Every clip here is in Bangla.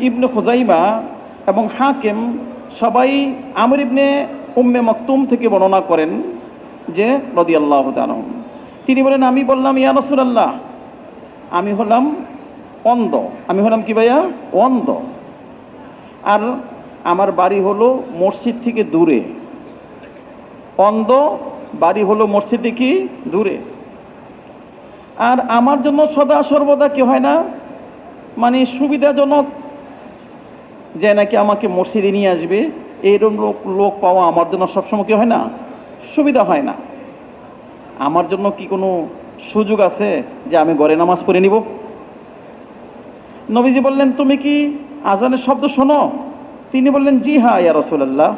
ইবনে খুজাইমা এবং হাকেম সবাই আমর ইবনে উম্মে মকতুম থেকে বর্ণনা করেন যে রদি আল্লাহ তিনি বলেন, আমি বললাম, ইয়া রসুলাল্লাহ, আমি হলাম অন্ধ। আমি হলাম কি ভাইয়া? অন্ধ। আর আমার বাড়ি হলো মসজিদ থেকে দূরে। অন্ধ, বাড়ি হলো মসজিদ থেকে দূরে। আর আমার জন্য সদা সর্বদা কি হয় না। মানে সুবিধাজনক যে নাকি আমাকে মসজিদে নিয়ে আসবে এইরকম লোক লোক পাওয়া আমার জন্য সবসময় কি হয় না? সুবিধা হয় না। আমার জন্য কি কোনো সুযোগ আছে যে আমি ঘরে নামাজ পড়ে নিব? নবীজি বললেন, তুমি কি আজানের শব্দ শোনো? তিনি বললেন, জি হ্যাঁ ইয়া রসুল্লাহ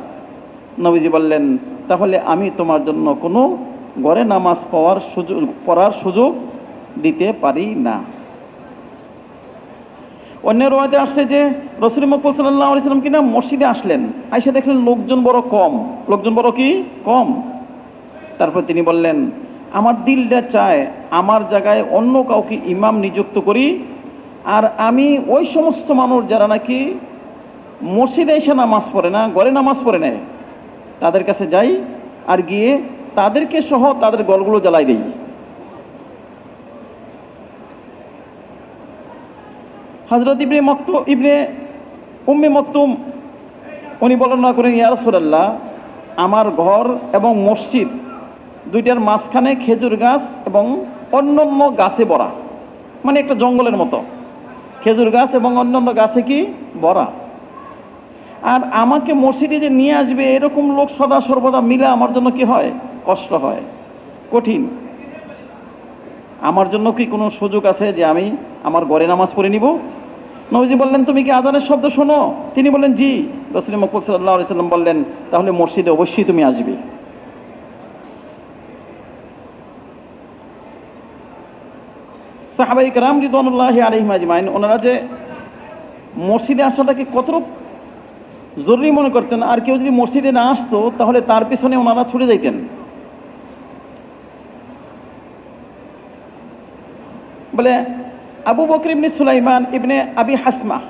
নবীজি বললেন, তাহলে আমি তোমার জন্য কোনো ঘরে নামাজ পাওয়ার সুযোগ, পড়ার সুযোগ দিতে পারি না। অন্য রোয়াতে আসছে যে রসুল মকবুল সাল্লাহ আলিয়াল্লাম কিনা মসজিদে আসলেন। আইসে দেখলেন লোকজন বড় কম। লোকজন বড় কি? কম। তারপর তিনি বললেন, আমার দিলটা চায় আমার জায়গায় অন্য কাউকে ইমাম নিযুক্ত করি, আর আমি ওই সমস্ত মানুষ যারা নাকি মসজিদে এসে নামাজ পড়ে না, ঘরে নামাজ পড়ে নেয় তাদের কাছে যাই আর গিয়ে তাদেরকে সহ তাদের গলগুলো জ্বালাই দিই। হজরত ইবনে মক্ত, ইবনে উম্মে মক্তুম, উনি বর্ণনা করেন, ইয়া রাসূলুল্লাহ, আমার ঘর এবং মসজিদ দুইটার মাঝখানে খেজুর গাছ এবং অন্যান্য গাছে ভরা মানে একটা জঙ্গলের মতো। খেজুর গাছ এবং অন্যান্য গাছে কি? ভরা আর আমাকে মসজিদে যে নিয়ে আসবে, এরকম লোক সদা সর্বদা মিলে আমার জন্য কি হয়? কষ্ট হয়। কঠিন। আমার জন্য কি কোনো সুযোগ আছে যে আমি আমার ঘরে নামাজ পড়ে নিব? নবীজি বললেন, তুমি কি আজানের শব্দ শোনো? তিনি বললেন, জি। রসুল মকবুল সাল্লাহ সাল্লাম বললেন, তাহলে মসজিদে অবশ্যই তুমি আসবে। সাহাবাই কারাম রিদুল্লাহ আলহিম ওনারা যে মসজিদে আসাটাকে কত জরুরি মনে করতেন, আর কেউ যদি মসজিদে না আসতো, তাহলে তার পিছনে ওনারা ছুটে যাইতেন। বলে أبو بكر بن سليمان ابن أبي حسمة.